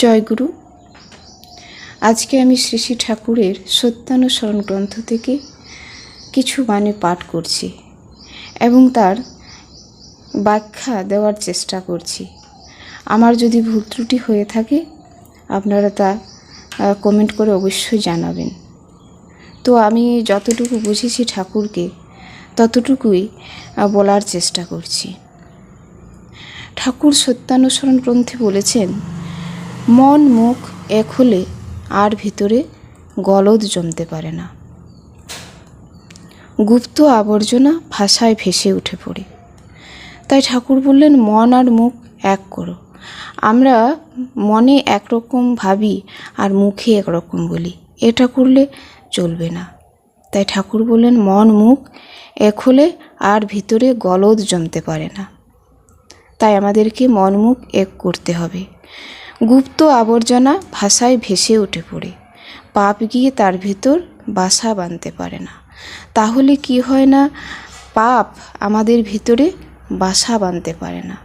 জয়গুরু। আজকে আমি শ্রী শ্রী ঠাকুরের সত্যানুসরণ গ্রন্থ থেকে কিছু বাণী পাঠ করছি এবং তার ব্যাখ্যা দেওয়ার চেষ্টা করছি। আমার যদি ভুল ত্রুটি হয়ে থাকে, আপনারা তা কমেন্ট করে অবশ্যই জানাবেন। তো আমি যতটুকু বুঝেছি ঠাকুরকে, ততটুকুই বলার চেষ্টা করছি। ঠাকুর সত্যানুসরণ গ্রন্থে বলেছেন মন মুখ এক হলে আর ভিতরে গলদ জমতে পারে না। গুপ্ত আবর্জনা ভাষায় ভেসে উঠে পড়ে। তাই ঠাকুর বললেন, মন আর মুখ এক করো। আমরা মনে একরকম ভাবি আর মুখে একরকম বলি। এটা করলে চলবে না। তাই ঠাকুর বললেন, মন মুখ এক হলে আর ভিতরে গলদ জমতে পারে না। তাই আমাদেরকে মন মুখ এক করতে হবে। গুপ্ত আবর্জনা ভাষায় ভেসে উঠে পড়ে। পাপ গিয়ে তার ভিতর বাসা বাঁধতে পারে না। তাহলে কি হয় না, পাপ আমাদের ভিতরে বাসা বাঁধতে পারে না।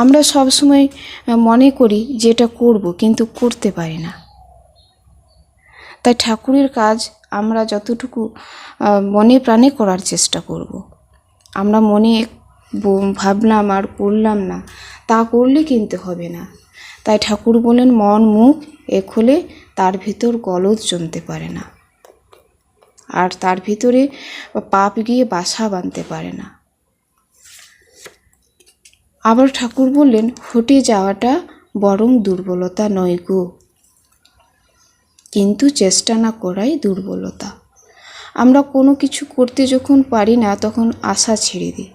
আমরা সবসময় মনে করি যে এটা করব, কিন্তু করতে পারি না। তাই ঠাকুরের কাজ আমরা যতটুকু মনে প্রাণে করার চেষ্টা করব। আমরা মনে ভাবলাম আর করলাম না। তা করলে কিন্তু হবে না। তাই ঠাকুর বলেন, মন, মুখ এক হলে তার ভিতর গলদ জমতে পারে না। আর তার ভিতরে পাপ গিয়ে বাসা বাঁধতে পারে না। আবার ঠাকুর বললেন হটে যাওয়াটা বরং দুর্বলতা নয় গো। কিন্তু চেষ্টা না করাই দুর্বলতা। আমরা কোনো কিছু করতে যখন পারি না, তখন আশা ছেড়ে দিই।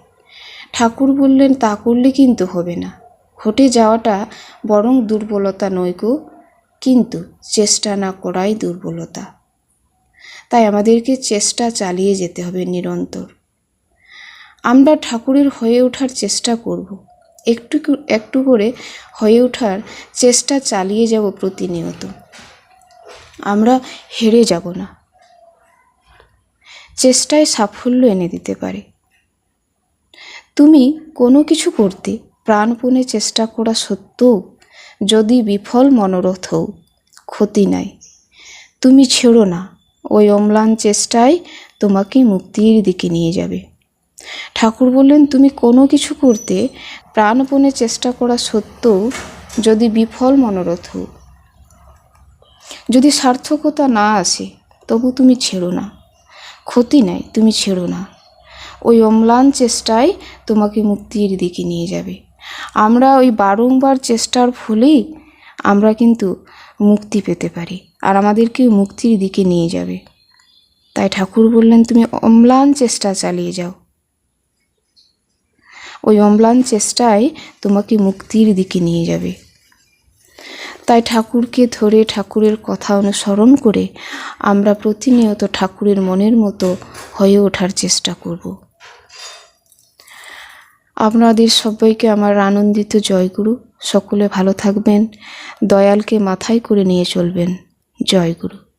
ঠাকুর বললেন, তা করলে কিন্তু হবে না। হটে যাওয়াটা বরং দুর্বলতা নয় গো, কিন্তু চেষ্টা না করাই দুর্বলতা। তাই আমাদেরকে চেষ্টা চালিয়ে যেতে হবে নিরন্তর। আমরা ঠাকুরের হয়ে ওঠার চেষ্টা করব। একটু একটু করে হয়ে ওঠার চেষ্টা চালিয়ে যাব প্রতিনিয়ত। আমরা হেরে যাব না। চেষ্টায় সাফল্য এনে দিতে পারে। তুমি কোনো কিছু করতে প্রাণপণে চেষ্টা করা সত্ত্বেও যদি বিফল মনোরথ ক্ষতি নাই। তুমি ছেড়ো না, ওই অম্লান চেষ্টায় তোমাকে মুক্তির দিকে নিয়ে যাবে। ঠাকুর বললেন, তুমি কোনো কিছু করতে প্রাণপণে চেষ্টা করা সত্ত্বেও যদি বিফল মনোরথ যদি সার্থকতা না আসে, তবু তুমি ছেড়ো না। ক্ষতি নাই, তুমি ছেড়ো না। ওই অম্লান চেষ্টায় তোমাকে মুক্তির দিকে নিয়ে যাবে। আমরা ওই বারংবার চেষ্টার ফলেই আমরা কিন্তু মুক্তি পেতে পারি। আর আমাদেরকে মুক্তির দিকে নিয়ে যাবে। তাই ঠাকুর বললেন, তুমি অম্লান চেষ্টা চালিয়ে যাও। ওই অম্লান চেষ্টায় তোমাকে মুক্তির দিকে নিয়ে যাবে। তাই ঠাকুরকে ধরে ঠাকুরের কথা অনুসরণ করে আমরা প্রতিনিয়ত ঠাকুরের মনের মতো হয়ে ওঠার চেষ্টা করব। আপনাদের সবাইকে আমার আনন্দিত জয়গুরু। সকলে ভালো থাকবেন। দয়ালকে মাথায় করে নিয়ে চলবেন। জয়গুরু।